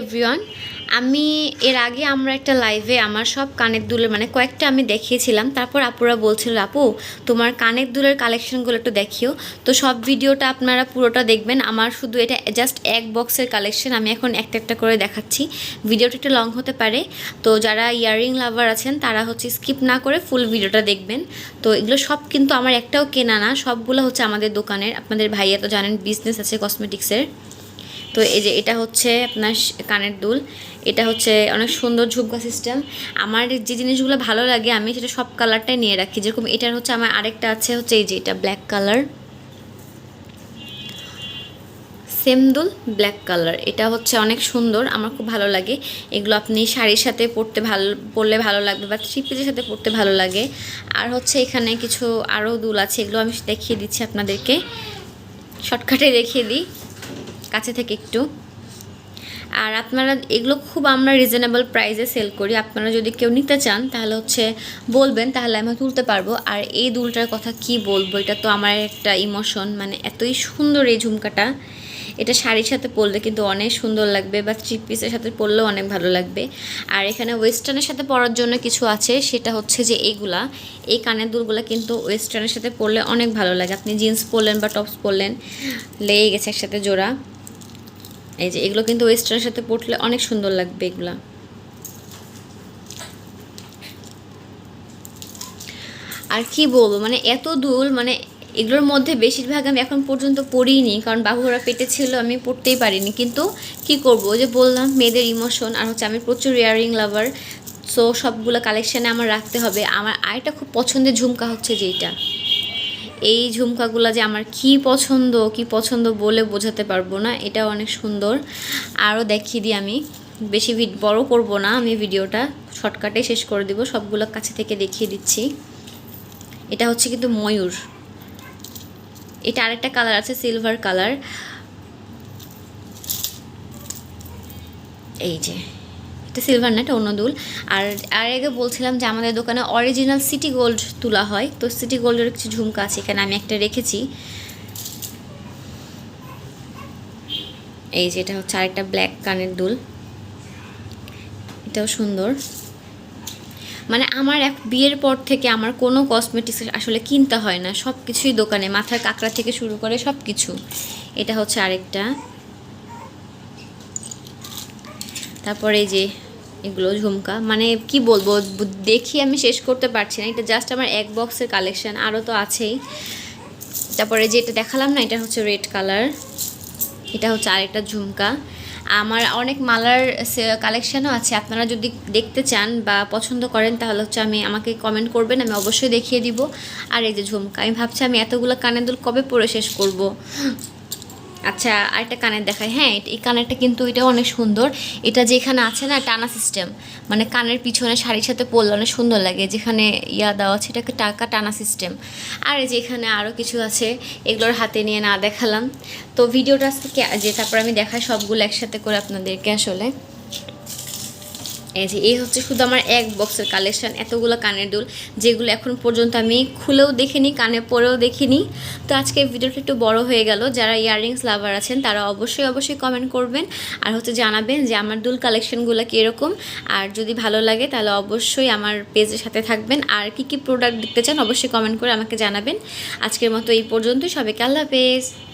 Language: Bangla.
এভরিওয়ান আমি এর আগে আমরা একটা লাইভে আমার সব কানের দুলের মানে কয়েকটা আমি দেখিয়েছিলাম। তারপর আপুরা বলছিল, আপু, তোমার কানের দুলের কালেকশনগুলো একটু দেখিও। তো সব ভিডিওটা আপনারা পুরোটা দেখবেন। আমার শুধু এটা জাস্ট এক বক্সের কালেকশন আমি এখন একটা একটা করে দেখাচ্ছি। ভিডিওটা একটু লং হতে পারে। তো যারা ইয়াররিং লাভার আছেন, তারা হচ্ছে স্কিপ না করে ফুল ভিডিওটা দেখবেন। তো এগুলো সব কিন্তু আমার একটাও কেনা না, সবগুলো হচ্ছে আমাদের দোকানের। আপনাদের ভাইয়া তো জানেন বিজনেস আছে কসমেটিক্সের তো এই যে এটা হচ্ছে আপনার কানের দুল। এটা হচ্ছে অনেক সুন্দর ঝুমকা সিস্টেম আমার যে জিনিসগুলো ভালো লাগে, আমি সেটা সব কালারটাই নিয়ে রাখি। যেরকম এটার হচ্ছে আমার আরেকটা আছে, হচ্ছে এই যে এটা ব্ল্যাক কালার সেম দুল ব্ল্যাক কালার এটা হচ্ছে অনেক সুন্দর, আমার খুব ভালো লাগে। এগুলো আপনি শাড়ির সাথে পরতে ভালো পরলে ভালো লাগবে বা থ্রি পিসের সাথে পরতে ভালো লাগে। আর হচ্ছে এখানে কিছু আরও দুল আছে, এগুলো আমি দেখিয়ে দিচ্ছি আপনাদেরকে। শর্টকাটে দেখিয়ে দিই। কাছে থেকে একটু। আর আপনারা এগুলো খুব আমরা রিজনেবল প্রাইসে সেল করি। আপনারা যদি কেউ নিতে চান, তাহলে হচ্ছে বলবেন, তাহলে আমি তুলতে পারব। আর এই দুলটার কথা কি বলব, এটা তো আমার একটা ইমোশন মানে এতই সুন্দর এই ঝুমকাটা। এটা শাড়ির সাথে পরলে কিন্তু অনেক সুন্দর লাগবে, বা থ্রি পিসের সাথে পরলেও অনেক ভালো লাগবে। আর এখানে ওয়েস্টার্নের সাথে পরার জন্য কিছু আছে, সেটা হচ্ছে যে এইগুলা এই কানের দুলগুলা কিন্তু ওয়েস্টার্নের সাথে পরলে অনেক ভালো লাগে। আপনি জিন্স পরলেন বা টপস পরলেন, লেগে গেছে একসাথে জোড়া। এই যে এগুলো কিন্তু ওয়েস্টার্নের সাথে পড়লে অনেক সুন্দর লাগবে এগুলা। আর কি বলব মানে এত দুল মানে এগুলোর মধ্যে বেশিরভাগ আমি এখন পর্যন্ত পড়িনি, কারণ বাবুরা পেটে ছিল, আমি পড়তেই পারিনি। কিন্তু কি করব যে বললাম, মেয়েদের ইমোশন আর হচ্ছে আমি প্রচুর ইয়ারিং লাভার সো সবগুলো কালেকশানে আমার রাখতে হবে। আমার আরেকটা খুব পছন্দের ঝুমকা হচ্ছে যেইটা। এই ঝুমকাগুলো যে আমার কি পছন্দ কি পছন্দ বলে বোঝাতে পারব না, এটা অনেক সুন্দর। আরও দেখিয়ে দিই আমি। বেশি বড় করব না আমি ভিডিওটা। শর্টকাটে শেষ করে দিব, সবগুলো কাছে থেকে দেখিয়ে দিচ্ছি। এটা হচ্ছে কিন্তু ময়ূর। এটা আরেকটা কালার আছে, সিলভার কালার। এই যে। এটা সিলভার না এটা অন্য দুল। আর আর আগে বলছিলাম যে আমাদের দোকানে অরিজিনাল সিটি গোল্ড তোলা হয়। তো সিটি গোল্ডের কিছু ঝুমকা আছে, এখানে আমি একটা রেখেছি। এই যে এটা হচ্ছে আরেকটা ব্ল্যাক কানের দুল। এটাও সুন্দর। মানে আমার এক বিয়ের পর থেকে আমার কোনো কসমেটিক্স আসলে কিনতে হয় না। সব কিছুই দোকানে, মাথার কাঁকড়া থেকে শুরু করে সব কিছু এটা হচ্ছে আরেকটা। তারপরে যে এগুলো ঝুমকা মানে কি বলব, দেখি আমি শেষ করতে পারছি না। এটা জাস্ট আমার এক বক্সের কালেকশান আরও তো আছেই। তারপরে যে এটা দেখালাম না, এটা হচ্ছে রেড কালার এটা হচ্ছে আরেকটা ঝুমকা। আমার অনেক মালার কালেকশানও আছে, আপনারা যদি দেখতে চান বা পছন্দ করেন, তাহলে হচ্ছে আমি আমাকে কমেন্ট করবেন, আমি অবশ্যই দেখিয়ে দিব। আর এই যে ঝুমকা, আমি ভাবছি আমি এতগুলো কানের দুল কবে পরে শেষ করব? আচ্ছা আরেকটা কানের দেখাই। হ্যাঁ এই কানেরটা কিন্তু এটা অনেক সুন্দর। এটা যেখানে আছে না, টানা সিস্টেম মানে কানের পিছনে শাড়ির সাথে পরলে অনেক সুন্দর লাগে। যেখানে ইয়া দেওয়া আছে, এটাকে টাকা টানা সিস্টেম আর এই যে এখানে আরও কিছু আছে, এগুলোর হাতে নিয়ে না দেখালাম। তো ভিডিওটা আজকে যে তারপর আমি দেখাই সবগুলো একসাথে করে আপনাদেরকে আসলে। এই যে, এই হচ্ছে শুধু আমার এক বক্সের কালেকশন এতগুলো কানের দুল, যেগুলো এখন পর্যন্ত আমি খুলেও দেখিনি, কানে পরেও দেখিনি। তো আজকে ভিডিওটা একটু বড় হয়ে গেল। যারা ইয়াররিংস লাভার আছেন, তারা অবশ্যই অবশ্যই কমেন্ট করবেন আর হচ্ছে জানাবেন যে আমার দুল কালেকশনগুলো কীরকম। আর যদি ভালো লাগে, তাহলে অবশ্যই আমার পেজের সাথে থাকবেন। আর কি কি প্রোডাক্ট দেখতে চান, অবশ্যই কমেন্ট করে আমাকে জানাবেন। আজকের মতো এই পর্যন্তই। সবাইকে আল্লাহ হাফেজ।